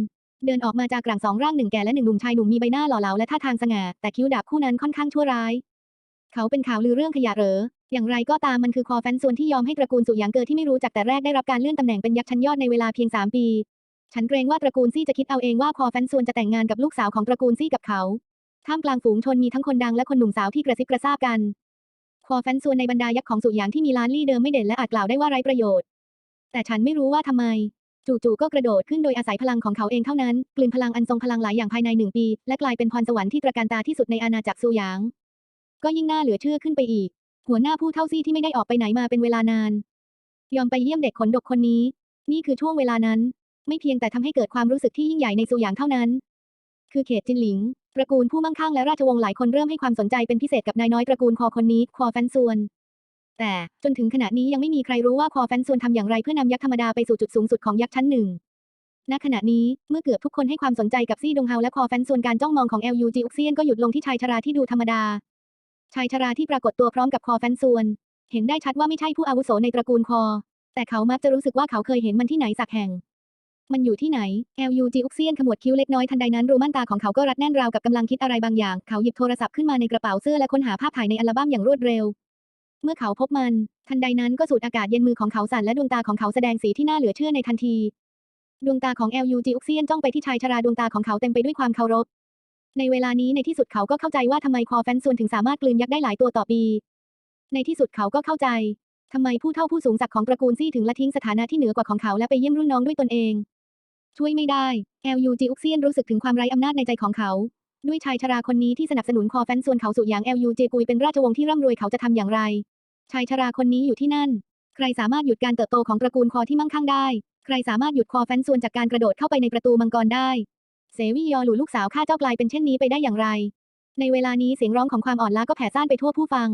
เดินออกมาจากกลางสองร่างหนึ่งแก่และหนึ่งหนุ่มชายหนุ่มมีใบหน้าหล่อเหลาและท่าทางสง่า แต่คิ้วดาบคู่นั้นค่อนข้างชั่วร้าย เขาเป็นข่าวลือเรื่องขยะเหรอ อย่างไรก็ตามมันคือคอแฟนส่วนที่ยอมให้ตระกูลสุหยางเกอที่ไม่รู้จักแต่แรกได้รับการเลื่อนตำแหน่งเป็นยักษ์ชั้นยอดในเวลาเพียง3ปี ฉันเกรงว่าตระกูลซี่จะคิดเอาเองว่าคอแฟนส่วนจะแต่งงานกับลูกสาวของตระกูลซี่กับเขา ท่ามกลางฝูงชนมีทั้งคนดังและคนหนุ่มสาวที่กระซิบกระซาบกัน คอแฟนส่วนในบรรดายักษ์ของสุหยางที่มีล้านลี่เดิมไม่เด่นและอาจกล่าวได้ว่าไร้ประโยชน์ แต่ฉันไม่รู้ว่าทำไม จู่ๆก็กระโดดขึ้นโดยอาศัยพลังของเขาเองเท่านั้น กลืนพลังอันทรงพลังหลายอย่างภายในหนึ่งปี และกลายเป็นพรสวรรค์ที่ตระการตาที่สุดในอาณาจักรซูหยาง ก็ยิ่งน่าเหลือเชื่อขึ้นไปอีก หัวหน้าผู้เท่าซี่ที่ไม่ได้ออกไปไหนมาเป็นเวลานาน ยอมไปเยี่ยมเด็กขนดกคนนี้ นี่คือช่วงเวลานั้น ไม่เพียงแต่ทำให้เกิดความรู้สึกที่ยิ่งใหญ่ในซูหยางเท่านั้น คือเขตจินหลิงตระกูลผู้มั่งคั่งและราชวงศ์หลายคนเริ่มให้ความสนใจเป็นพิเศษกับนายน้อยตระกูลคอคนนี้คอแฟนส่วน แต่จนถึงขณะนี้ยังไม่มีใครรู้ว่าคอแฟนส่วนทำอย่างไรเพื่อนำยักษ์ธรรมดาไปสู่จุดสูงสุดของยักษ์ชั้นหนึ่งณขณะนี้เมื่อเกือบทุกคนให้ความสนใจกับซี่ดงเฮาและคอแฟนส่วนการจ้องมองของ LU จีอุกเซียนก็หยุดลงที่ชายชราที่ดูธรรมดา ชายชราที่ปรากฏตัวพร้อมกับคอแฟนส่วน เห็นได้ชัดว่าไม่ใช่ผู้อาวุโสในตระกูลคอ แต่เขามักจะรู้สึกว่าเขาเคยเห็นมันที่ไหนสักแห่ง มันอยู่ที่ไหน LU จีอุกเซียนขมวดคิ้วเล็กน้อยทันใดนั้นรูม่านตาของเขาก็รัดแน่นราวกับกำลังคิดอะไรบางอย่าง เขาหยิบโทรศัพท์ขึ้นมาในกระเป๋าเสื้อและค้นหาภาพถ่ายในอัลบั้มอย่างรวดเร็ว เมื่อเขาพบมัน ทันใดนั้นก็สูดอากาศเย็นมือของเขาสั่นและดวงตาของเขาแสดงสีที่น่าเหลือเชื่อในทันที ดวงตาของ LU จีอุกเซียนจ้องไปที่ชายชราดวงตาของเขาเต็มไปด้วยความเคารพ ในเวลานี้ในที่สุดเขาก็เข้าใจว่าทำไมคอแฟนส่วนถึงสามารถกลืนยักษ์ได้หลายตัวต่อปี ในที่สุดเขาก็เข้าใจทำไมผู้เฒ่าผู้สูงศักดิ์ของตระกูลซี่ถึงละทิ้งสถานะที่เหนือกว่าของเขาและไปเยี่ยมรุ่นน้องด้วยตนเอง ช่วยไม่ได้ LU จีอุกเซียนรู้สึกถึงความไร้อำนาจในใจของเขา ด้วยชายชราคนนี้ที่สนับสนุนคอแฟนส่วนเขาสุอย่าง LU เจกุยเป็นราชวงศ์ที่ร่ำรวยเขาจะทำอย่างไร ชายชราคนนี้อยู่ที่นั่น ใครสามารถหยุดการเติบโตของตระกูลคอที่มั่งคั่งได้ ใครสามารถหยุดคอแฟนส่วนจากการกระโดดเข้าไปในประตูมังกรได้เสวียอหลูลูกสาวข้าเจ้ากลายเป็นเช่นนี้ไปได้อย่างไร ในเวลานี้เสียงร้องของความอ่อนล้าก็แผ่ซ่านไปทั่วผู้ฟัง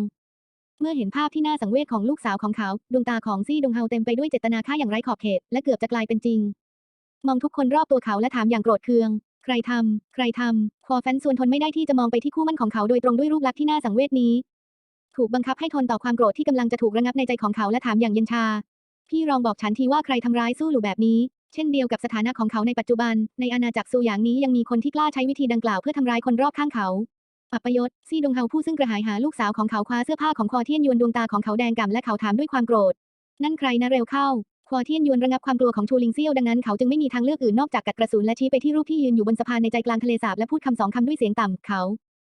เมื่อเห็นภาพที่น่าสังเวชของลูกสาวของเขา ดวงตาของซี่ดงเฮาเต็มไปด้วยเจตนาฆ่าอย่างไร้ขอบเขตและเกือบจะกลายเป็นจริง มองทุกคนรอบตัวเขาและถามอย่างโกรธเคือง ใครทำ ใครทำ คอแฟนส่วนทนไม่ได้ที่จะมองไปที่คู่มั่นของเขาโดยตรงด้วยรูปลักษณ์ที่น่าสังเวชนี้ ถูกบังคับให้ทนต่อความโกรธที่กำลังจะถูกระงับในใจของเขาและถามอย่างเย็นชา พี่รองบอกฉันทีว่าใครทำร้ายสู้หลู่แบบนี้ เช่นเดียวกับสถานะของเขาในปัจจุบัน ในอาณาจักรซูหยางนี้ยังมีคนที่กล้าใช้วิธีดังกล่าวเพื่อทำร้ายคนรอบข้างเขาอัปยศซี่ดงเฮาผู้ซึ่งกระหายหาลูกสาวของเขาคว้าเสื้อผ้าของคอเทียนยวนดวงตาของเขาแดงก่ำและเขาถามด้วยความโกรธ นั่นใครนะเร็วเข้า คอเทียนยวนระงับความกลัวของชูลิงเซี่ยวดังนั้นเขาจึงไม่มีทางเลือกอื่นนอกจากกัดกระสุนและชี้ไปที่รูปที่ยืนอยู่บนสะพานในใจกลางทะเลสาบและพูดคำสองคำด้วยเสียงต่ำเขา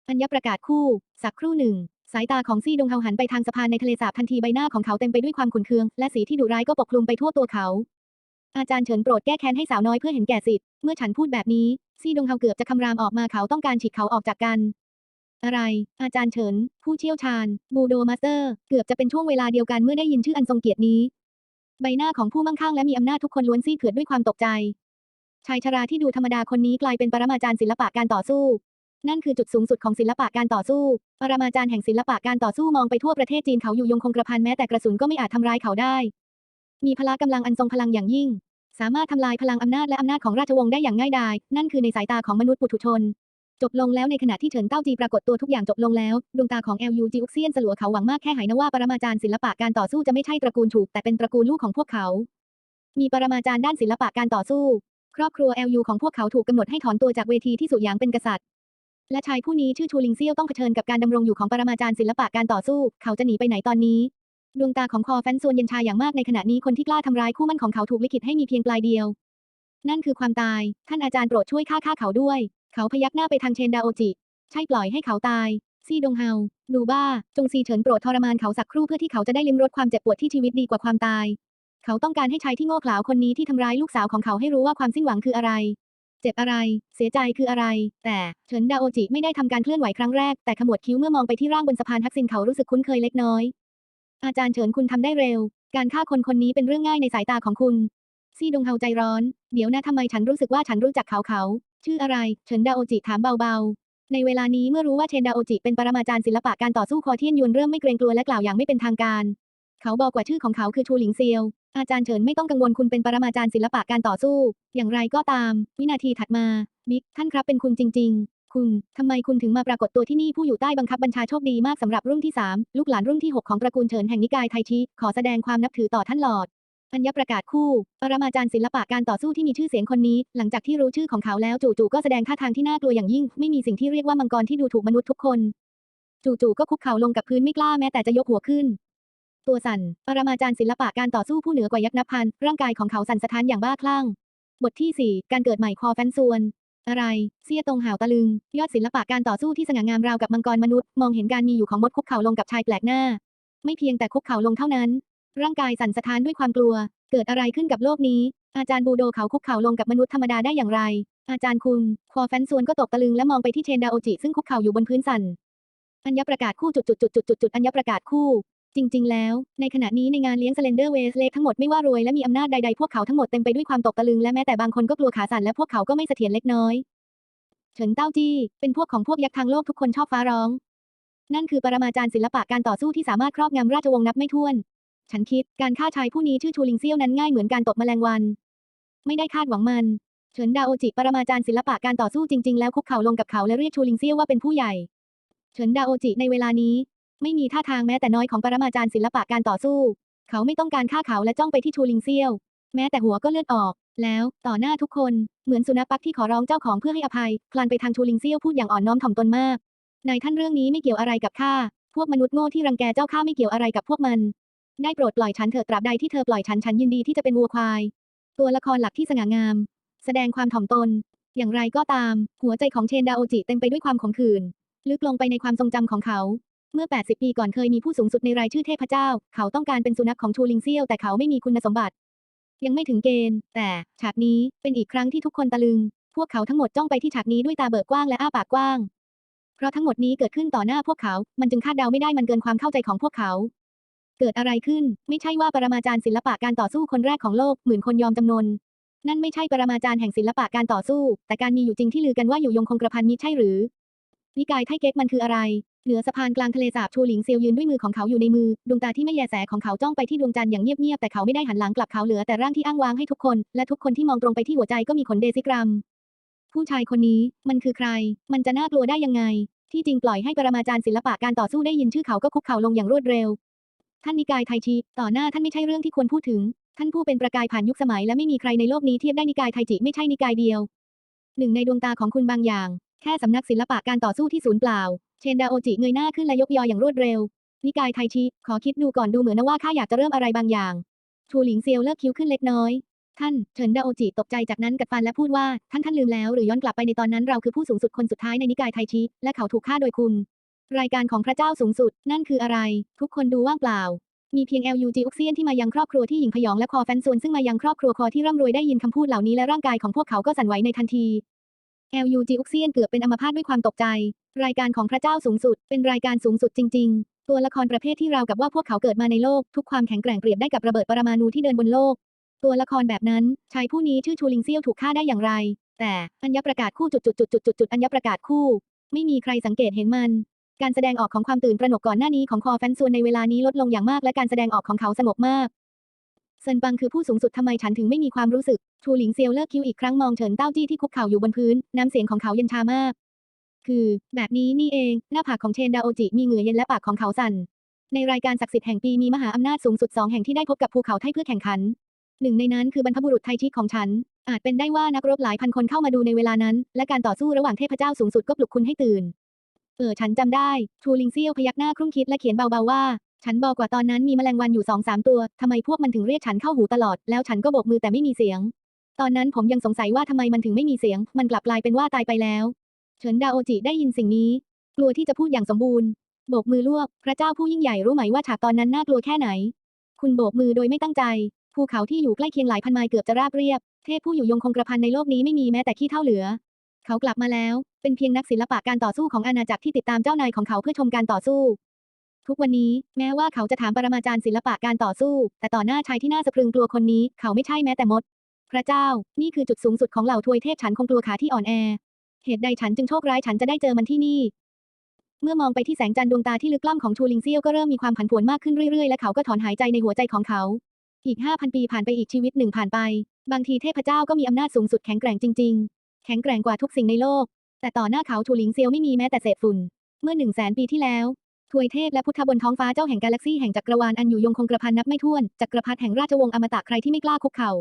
อัญญประกาศคู่ สักครู่หนึ่ง สายตาของซี่ดงเฮาหันไปทางสะพานในทะเลสาบทันทีใบหน้าของเขาเต็มไปด้วยความขุ่นเคือง และสีที่ดุร้ายก็ปกคลุมไปทั่วตัวเขา อาจารย์เฉินโปรดแก้แค้นให้สาวน้อยเพื่อเห็นแก่สิทธิ์เมื่อฉันพูดแบบนี้ซี่ดงเฮาเกือบจะคำรามออกมาเขาต้องการฉีกเขาออกจากกัน อะไร อาจารย์เฉิน ผู้เชี่ยวชาญ บูโดมาสเตอร์ เกือบจะเป็นช่วงเวลาเดียวกันเมื่อได้ยินชื่ออันทรงเกียรตินี้ ใบหน้าของผู้มั่งคั่งและมีอำนาจทุกคนล้วนซีดเผือดด้วยความตกใจ ชายชราที่ดูธรรมดาคนนี้กลายเป็นปรมาจารย์ศิลปะการต่อสู้ นั่นคือจุดสูงสุดของศิลปะการต่อสู้ ปรมาจารย์แห่งศิลปะการต่อสู้มองไปทั่วประเทศจีนเขาอยู่ยงคงกระพันแม้แต่กระสุนก็ไม่อาจทำร้ายเขาได้ มีพละกำลังอันทรงพลังอย่างยิ่ง สามารถทำลายพลังอำนาจและอำนาจของราชวงศ์ได้อย่างง่ายดาย นั่นคือในสายตาของมนุษย์ปุถุชน จบลงแล้วในขณะที่เฉินเต้าจีปรากฏตัวทุกอย่างจบลงแล้ว ดวงตาของ LU จิอุกเซียนสลัวเขาหวังมากแค่ไหนนะว่าปรมาจารย์ศิลปะการต่อสู้จะไม่ใช่ตระกูลถูกแต่เป็นตระกูลลูกของพวกเขา มีปรมาจารย์ด้านศิลปะการต่อสู้ ครอบครัว LU ของพวกเขาถูกกำหนดให้ถอนตัวจากเวทีที่สุหยางเป็นกษัตริย์ และชายผู้นี้ชื่อชูลิงเซียวต้องเผชิญกับการดำรงอยู่ของปรมาจารย์ศิลปะการต่อสู้ เขาจะหนีไปไหนตอนนี้ ดวงตาของคอแฟนส่วนเย็นชาอย่างมากในขณะนี้คนที่กล้าทำร้ายคู่มั่นของเขาถูกลิขิตให้มีเพียงปลายเดียว นั่นคือความตาย ท่านอาจารย์โปรดช่วยฆ่าฆ่าเขาด้วย เขาพยักหน้าไปทางเชนดาโอจิ ใช่ปล่อยให้เขาตาย ซี่ดงเฮา ดูบ้า จงซีเฉินโปรดทรมานเขาสักครู่เพื่อที่เขาจะได้ลิ้มรสความเจ็บปวดที่ชีวิตดีกว่าความตาย เขาต้องการให้ชายที่โง่เขลาคนนี้ที่ทำร้ายลูกสาวของเขาให้รู้ว่าความสิ้นหวังคืออะไร เจ็บอะไร เสียใจคืออะไร แต่เฉินดาโอจิไม่ได้ทำการเคลื่อนไหวครั้งแรก แต่ขมวดคิ้วเมื่อมองไปที่ร่างบนสะพานทักษิณเขารู้สึกคุ้นเคยเล็กน้อย อาจารย์เฉินคุณทำได้เร็ว การฆ่าคนคนนี้เป็นเรื่องง่ายในสายตาของคุณซี่ดงเฮาใจร้อน เดี๋ยวนะทำไมฉันรู้สึกว่าฉันรู้จักเขาเขา ชื่ออะไร เฉินดาโอจิถามเบาๆ ในเวลานี้เมื่อรู้ว่าเชนดาโอจิเป็นปรมาจารย์ศิลปะการต่อสู้คอเทียนยวนเริ่มไม่เกรงกลัวและกล่าวอย่างไม่เป็นทางการ เขาบอกว่าชื่อของเขาคือชูหลิงเซียว อาจารย์เฉินไม่ต้องกังวลคุณเป็นปรมาจารย์ศิลปะการต่อสู้ อย่างไรก็ตาม วินาทีถัดมา บิ๊กท่านครับเป็นคุณจริง ๆ คุณทำไมคุณถึงมาปรากฏตัวที่นี่ผู้อยู่ใต้บังคับบัญชาโชคดีมากสำหรับรุ่นที่ 3 ลูกหลานรุ่นที่ 6 ของตระกูลเฉินแห่งนิกายไทชิขอแสดงความนับถือต่อท่านหลอด อัญญประกาศคู่ปรมาจารย์ศิลปะการต่อสู้ที่มีชื่อเสียงคนนี้ หลังจากที่รู้ชื่อของเขาแล้วจู่ๆก็แสดงท่าทางที่น่ากลัวอย่างยิ่ง ไม่มีสิ่งที่เรียกว่ามังกรที่ดูถูกมนุษย์ทุกคน จู่ๆก็คุกเข่าลงกับพื้นไม่กล้าแม้แต่จะยกหัวขึ้น ตัวสั่นปรมาจารย์ศิลปะการต่อสู้ผู้เหนือกว่ายักษ์นับพันร่างกายของเขาสั่นสะท้านอย่างบ้าคลั่ง บทที่ 4 การเกิดใหม่คอแฟนส่วนอะไร เสี้ยตรงหาวตะลึง ยอดศิลปะการต่อสู้ที่สง่างามราวกับมังกรมนุษย์ มองเห็นการมีอยู่ของมดคุกเข่าลงกับชายแปลกหน้า ไม่เพียงแต่คุกเข่าลงเท่านั้น ร่างกายสั่นสะท้านด้วยความกลัว เกิดอะไรขึ้นกับโลกนี้ อาจารย์บูโดเขาคุกเข่าลงกับมนุษย์ธรรมดาได้อย่างไร อาจารย์คุณคอแฟนส่วนก็ตกตะลึงและมองไปที่เชนดาโอจิซึ่งคุกเข่าอยู่บนพื้นสั่น อัญญประกาศคู่จุดจุดจุดจุดจุดจุดอัญญประกาศคู่ จริง ๆ แล้ว ในขณะนี้ในงานเลี้ยง Slender w a s เล็กทั้งหมดไม่ว่ารวยและมีอำนาจใดๆพวกเขาทั้งหมดเต็มไปด้วยความตกตะลึงและแม้แต่บางคนก็กลัวขาสั่นและพวกเขาก็ไม่เสถียรเล็กน้อย เฉินเต้าจี้ เป็นพวกของพวกยักษ์ทางโลกทุกคนชอบฟ้าร้องนั่นคือปรมาจารย์ศิลปะการต่อสู้ที่สามารถครอบงำราชวงศ์นับไม่ถ้วน ฉันคิดการฆ่าชายผู้นี้ชื่อชูลิงเซี่ยวนั้นง่ายเหมือนการตบแมลงวัน ไม่ได้คาดหวังมัน เฉินดาโอจิปรมาจารย์ศิลปะการต่อสู้จริง ๆ แล้วคุกเข่าลงกับเขาและเรียกชูลิงเซี่ยวว่าเป็นผู้ใหญ่ เฉินดาโอจิในเวลานี้ ไม่มีท่าทางแม้แต่น้อยของปรมาจารย์ศิลปะการต่อสู้ เขาไม่ต้องการฆ่าเขาและจ้องไปที่ชูลิงเซี่ยว แม้แต่หัวก็เลือดออก แล้ว ต่อหน้าทุกคนเหมือนสุนัขปักที่ขอร้องเจ้าของเพื่อให้อภัย คลานไปทางชูลิงเซี่ยวพูดอย่างอ่อนน้อมถ่อมตนมากนายท่านเรื่องนี้ไม่เกี่ยวอะไรกับข้าพวกมนุษย์โง่ที่รังแกเจ้าข้าไม่เกี่ยวอะไรกับพวกมัน ได้โปรดปล่อยฉันเถิดตราบใดที่เธอปล่อยฉันฉันยินดีที่จะเป็นวัวควาย ตัวละครหลักที่สง่างาม แสดงความถ่อมตน อย่างไรก็ตาม หัวใจของเชนดาโอจิเต็มไปด้วยความขมขื่นลึกลงไปในความทรงจำของเขา เมื่อ 80 ปีก่อนเคยมีผู้สูงสุดในรายชื่อเทพเจ้า เขาต้องการเป็นสุนัขของชูลิงเซียวแต่เขาไม่มีคุณสมบัติ ยังไม่ถึงเกณฑ์ แต่ฉากนี้เป็นอีกครั้งที่ทุกคนตะลึง พวกเขาทั้งหมดจ้องไปที่ฉากนี้ด้วยตาเบิกกว้างและอ้าปากกว้าง เพราะทั้งหมดนี้เกิดขึ้นต่อหน้าพวกเขา มันจึงคาดเดาไม่ได้มันเกินความเข้าใจของพวกเขา เกิดอะไรขึ้น ไม่ใช่ว่าปรมาจารย์ศิลปะการต่อสู้คนแรกของโลกหมื่นคนยอมจำนน นั่นไม่ใช่ปรมาจารย์แห่งศิลปะการต่อสู้ แต่การมีอยู่จริงที่ลือกันว่าอยู่ยงคงกระพันมิใช่หรือ นิกายไทเก๊กมันคืออะไร เหนือสะพานกลางทะเลสาบชูหลิงเซียวยืนด้วยมือของเขาอยู่ในมือ ดวงตาที่ไม่แยแสของเขาจ้องไปที่ดวงจันทร์อย่างเงียบๆแต่เขาไม่ได้หันหลังกลับเขาเหลือแต่ร่างที่อ้างว้างให้ทุกคน และทุกคนที่มองตรงไปที่หัวใจก็มีขนเดซิกรัม ผู้ชายคนนี้ มันคือใคร มันจะน่ากลัวได้ยังไงที่จริงปล่อยให้ปรมาจารย์ศิลปะการต่อสู้ได้ยินชื่อเขาก็คุกเข่าลงอย่างรวดเร็ว ท่านนิกายไทชิต่อหน้าท่านไม่ใช่เรื่องที่ควรพูดถึง ท่านผู้เป็นประกายผ่านยุคสมัยและไม่มีใครในโลกนี้เทียบได้นิกายไทจิไม่ใช่นิกายเดียว หนึ่งในดวงตาของคุณบางอย่าง แค่สำนักศิลปะการต่อสู้ที่ศูนย์เปล่า เชนดาโอจิเงยหน้าขึ้นและยกยออย่างรวดเร็ว นิกายไทชิขอคิดดูก่อนดูเหมือนนะว่าข้าอยากจะเริ่มอะไรบางอย่างชูหลิงเซียวเลิกคิ้วขึ้นเล็กน้อยท่านเฉินดาโอจิตกใจจากนั้นกัดฟันและพูดว่า ท่านท่านลืมแล้วหรือย้อนกลับไปในตอนนั้นเราคือผู้สูงสุดคนสุดท้ายในนิกายไทชิ และเขาถูกฆ่าโดยคุณ รายการของพระเจ้าสูงสุด นั่นคืออะไร ทุกคนดูว่างเปล่า มีเพียง LUG อุกเซียนที่มายังครอบครัวที่หญิงพยองและคอแฟนส่วนซึ่งมายังครอบครัวคอที่ร่ำรวยได้ยินคำพูดเหล่านี้และร่างกายของพวกเขาก็สั่นไหวในทันที LUG อุกเซียนเกือบเป็นอัมพาตด้วยความตกใจ รายการของพระเจ้าสูงสุด เป็นรายการสูงสุดจริง ๆ ตัวละครประเภทที่ราวกับว่าพวกเขาเกิดมาในโลก ทุกความแข็งแกร่งเปรียบได้กับระเบิดปรมาณูที่เดินบนโลก ตัวละครแบบนั้นชายผู้นี้ชื่อชูลิงเซียวถูกฆ่าได้อย่างไร แต่อัญญประกาศคู่จุดจุดจุดจุดจุดจุดอัญญประกาศคู่ ไม่มีใครสังเกตเห็นมัน การแสดงออกของความตื่นตระหนกก่อนหน้านี้ของคอแฟนส่วนในเวลานี้ลดลงอย่างมากและการแสดงออกของเขาสงบมากเซินปังคือผู้สูงสุดทำไมฉันถึงไม่มีความรู้สึกชูหลิงเซียวเลิกคิ้วอีกครั้งมองเฉินเต้าจี้ที่คุกเข่าอยู่บนพื้น น้ำเสียงของเขาเย็นชามาก คือ แบบนี้นี่เอง หน้าผากของเชนดาโอจิมีเหงื่อเย็นและปากของเขาสั่น ในรายการศักดิ์สิทธิ์แห่งปีมีมหาอำนาจสูงสุดสองแห่งที่ได้พบกับภูเขาไทเพื่อแข่งขัน หนึ่งในนั้นคือบรรพบุรุษไทชิของฉัน อาจเป็นได้ว่านักรบหลายพันคนเข้ามาดูในเวลานั้น และการต่อสู้ระหว่างเทพเจ้าสูงสุดก็ปลุกคุณให้ตื่น เออฉันจำได้ ทูลิงเซียวพยักหน้าครุ่งคิดและเขียนเบาๆว่า ฉันบอกว่าตอนนั้นมีแมลงวันอยู่สองสามตัวทำไมพวกมันถึงเรียกฉันเข้าหูตลอด แล้วฉันก็โบกมือแต่ไม่มีเสียง ตอนนั้นผมยังสงสัยว่าทำไมมันถึงไม่มีเสียง มันกลับกลายเป็นว่าตายไปแล้ว เฉินดาโอจิได้ยินสิ่งนี้ กลัวที่จะพูดอย่างสมบูรณ์ โบกมือลวก พระเจ้าผู้ยิ่งใหญ่รู้ไหมว่าฉากตอนนั้นน่ากลัวแค่ไหน คุณโบกมือโดยไม่ตั้งใจ ภูเขาที่อยู่ใกล้เคียงหลายพันไมล์เกือบจะราบเรียบ เทพผู้อยู่ยงคงกระพันในโลกนี้ไม่มีแม้แต่ขี้เท่าเหลือ เขากลับมาแล้ว เป็นเพียงนักศิลปะการต่อสู้ของอาณาจักรที่ติดตามเจ้านายของเขาเพื่อชมการต่อสู้ ทุกวันนี้ แม้ว่าเขาจะถามปรมาจารย์ศิลปะการต่อสู้ แต่ต่อหน้าชายที่น่าสะพรึงกลัวคนนี้ เขาไม่ใช่แม้แต่มด พระเจ้า นี่คือจุดสูงสุดของเหล่าทวยเทพฉันคงกลัวขาที่อ่อนแอ เหตุใดฉันจึงโชคร้ายฉันจะได้เจอมันที่นี่ เมื่อมองไปที่แสงจันทร์ดวงตาที่ลึกล้ำของชูลิงเซียวก็เริ่มมีความผันผวนมากขึ้นเรื่อยๆและเขาก็ถอนหายใจในหัวใจของเขา อีก5,000ปีผ่านไปอีกชีวิตหนึ่งผ่านไป บางทีเทพเจ้าก็มีอำนาจสูงสุดแข็งแกร่งจริง ๆ แข็งแกร่งกว่าทุกสิ่งในโลก แต่ต่อหน้าเขาชูลิงเซียวไม่มีแม้แต่เศษฝุ่น เมื่อหนึ่งแสนปีที่แล้ว ทวยเทพและพุทธบนท้องฟ้าเจ้าแห่งกาแล็กซี่แห่งจักรวาลอันอยู่ยงคงกระพันนับไม่ถ้วน จักรพรรดิแห่งราชวงศ์อมตะใครที่ไม่กล้าคุกเข่า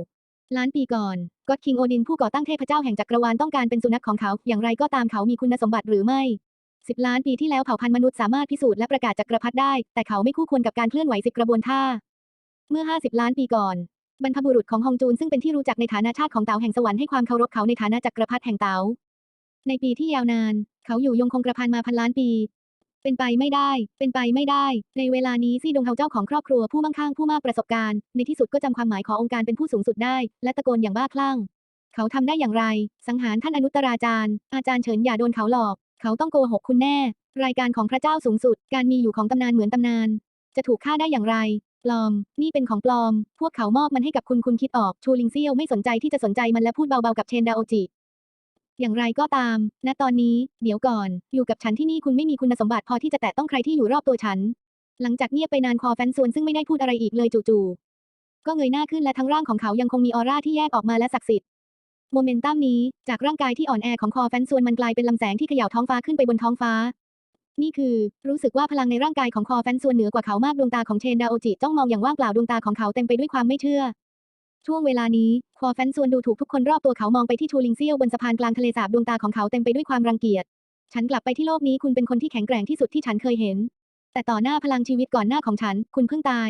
ล้านปีก่อนก็อดคิงโอดินผู้ก่อตั้งเทพเจ้าแห่งจักรวาลต้องการเป็นสุนัขของเขา อย่างไรก็ตามเขามีคุณสมบัติหรือไม่สิบล้านปีที่แล้วเผ่าพันธุ์มนุษย์สามารถพิสูจน์และประกาศจักรพรรดิได้ แต่เขาไม่คู่ควรกับการเคลื่อนไหวสิบกระบวนท่า เมื่อ 50 ล้านปีก่อน บรรพบุรุษของฮองจูนซึ่งเป็นที่รู้จักในฐานะชาติของเต๋าแห่งสวรรค์ให้ความเคารพเขาในฐานะจักรพรรดิแห่งเต๋า ในปีที่ยาวนาน เขาอยู่ยงคงกระพันมาพันล้านปี เป็นไปไม่ได้ เป็นไปไม่ได้ ในเวลานี้ซี่ดงเฮาเจ้าของครอบครัวผู้มั่งคั่งผู้มากประสบการณ์ ในที่สุดก็จำความหมายขององค์การเป็นผู้สูงสุดได้ และตะโกนอย่างบ้าคลั่ง เขาทำได้อย่างไร สังหารท่านอนุตราจารย์ อาจารย์เฉินอย่าโดนเขาหลอก เขาต้องโกหกคุณแน่ รายการของพระเจ้าสูงสุด การมีอยู่ของตำนานเหมือนตำนาน จะถูกฆ่าได้อย่างไรปลอม นี่เป็นของปลอม พวกเขามอบมันให้กับคุณ คุณคิดออก ชูลิงเซียวไม่สนใจที่จะสนใจมันและพูดเบาๆกับเชนดาโอจิ อย่างไรก็ตาม ณ ตอนนี้ เดี๋ยวก่อน อยู่กับฉันที่นี่คุณไม่มีคุณสมบัติพอที่จะแตะต้องใครที่อยู่รอบตัวฉัน หลังจากเงียบไปนานคอแฟนส่วนซึ่งไม่ได้พูดอะไรอีกเลยจู่ๆ ก็เงยหน้าขึ้นและทั้งร่างของเขายังคงมีออร่าที่แยกออกมาและศักดิ์สิทธิ์ โมเมนตัมนี้ จากร่างกายที่อ่อนแอของคอแฟนส่วนมันกลายเป็นลำแสงที่เขย่าท้องฟ้าขึ้นไปบนท้องฟ้า นี่คือ รู้สึกว่าพลังในร่างกายของคอแฟนส่วนเหนือกว่าเขามากดวงตาของเชนดาโอจิจ้องมองอย่างว่างเปล่าดวงตาของเขาเต็มไปด้วยความไม่เชื่อ ช่วงเวลานี้คอแฟนส่วนดูถูกทุกคนรอบตัวเขามองไปที่ชูลิงเซียวบนสะพานกลางทะเลสาบดวงตาของเขาเต็มไปด้วยความรังเกียจ ฉันกลับไปที่โลกนี้คุณเป็นคนที่แข็งแกร่งที่สุดที่ฉันเคยเห็น แต่ต่อหน้าพลังชีวิตก่อนหน้าของฉัน คุณเพิ่งตาย